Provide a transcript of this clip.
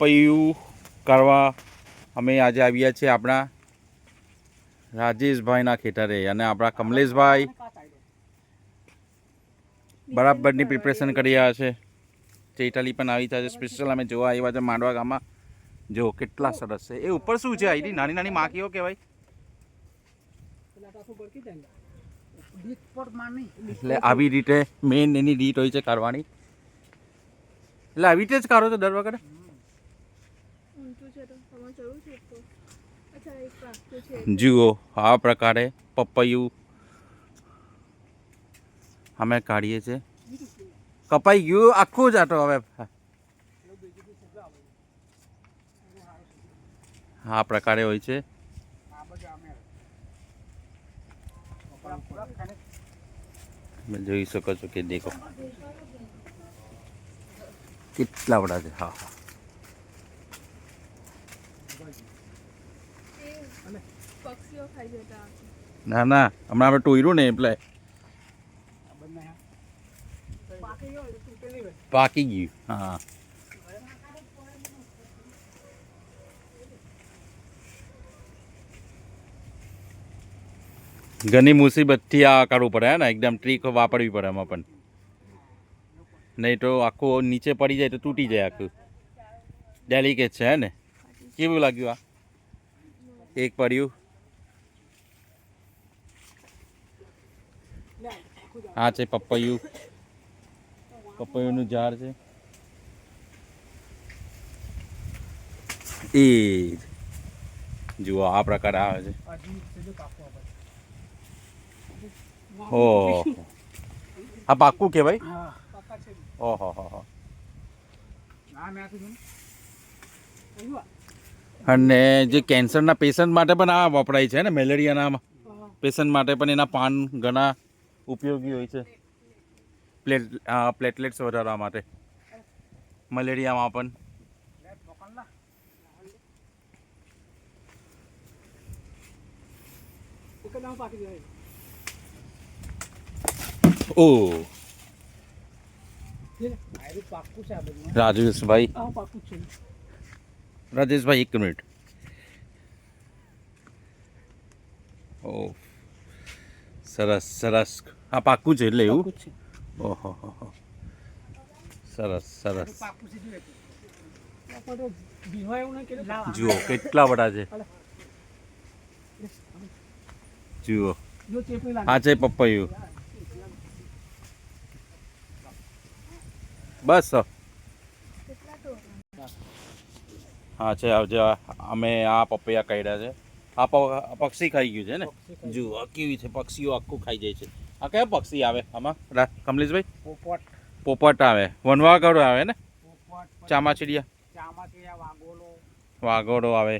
પપૈયું કરવા અમે આજે આવ્યા છીએ આપણા રાજેશભાઈના ખેતરે અને આપણા કમલેશભાઈ બરાબરની પ્રિપરેશન કરી રહ્યા છે. ચૈતાલી પણ આવી છે. સ્પેશિયલ અમે જોવા આવ્યા છે માંડવા ગામમાં. જો કેટલા સરસ છે. એ ઉપર શું છે આઈડી? નાની નાની માખીઓ કહેવાય. એટલે આવી રીતે મેઇન એની રીત હોય છે કરવાની એટલે આવી રીતે જ કરો છો દર વખતે ઊંચું છે તો તમારે જોયું છે તો અચ્છા એક પાકું છે જુઓ, આ પ્રકારે પપૈયું અમે કાઢીએ છીએ. કપાઈ ગયું આખું જ આટો હવે. આ પ્રકારે હોય છે. જોઈ શકો છો કે દેખો. કેટલા બધા છે? હા હા. પક્ષીઓ ખાઈ જતા ના ના હમણાં આપણે ટોયરું ને એટલે પાકી ગયું હા ઘણી મુસીબતથી આ કરવું પડે હે ને? એકદમ ટ્રીક વાપરવી પડે એમાં પણ. નહીં તો આખું નીચે પડી જાય તો તૂટી જાય આખું. ડેલિકેટ છે હે ને? કેવું લાગ્યું આ? એક પડ્યું. આ છે પપૈયું. પપૈયુંનું ઝાડ છે. એ જુઓ, આ પ્રકાર આવે છે. ઓહો. આ પાક્કું કે ભાઈ ઓહો, હો હો. અને જે કેન્સરના પેશન્ટ માટે પણ આ વપરાય છે ને, મેલેરિયાના પેશન્ટ માટે પણ એના પાન ઘણા ઉપયોગી હોય છે. પ્લેટ પ્લેટલેટ્સ વધારવા માટે. મલેરિયામાં પણ. ઓ. રાજેશભાઈ. રાજેશભાઈ એક મિનિટ. ઓ સરસ સરસ. આ પાક્કું છે એટલે એવું? ઓહો હો. સરસ સરસ. જુઓ કેટલા બધા છે. જુઓ. આ છે પપૈયું. બસ કેટલા તો હા છે આવજે અમે આ પપૈયા કાઢ્યા છે. આ પક્ષી ખાઈ ગયું છે ને? જુઓ કેવી છે પક્ષીઓ આખું ખાઈ જાય છે. આ કયા પક્ષી આવે આમાં? કમલેશભાઈ? પોપટ. પોપટ આવે. વનવાગડો આવે ને? ચામાચીડિયા. ચામાચીડિયા વાઘોડો. વાઘોડો આવે.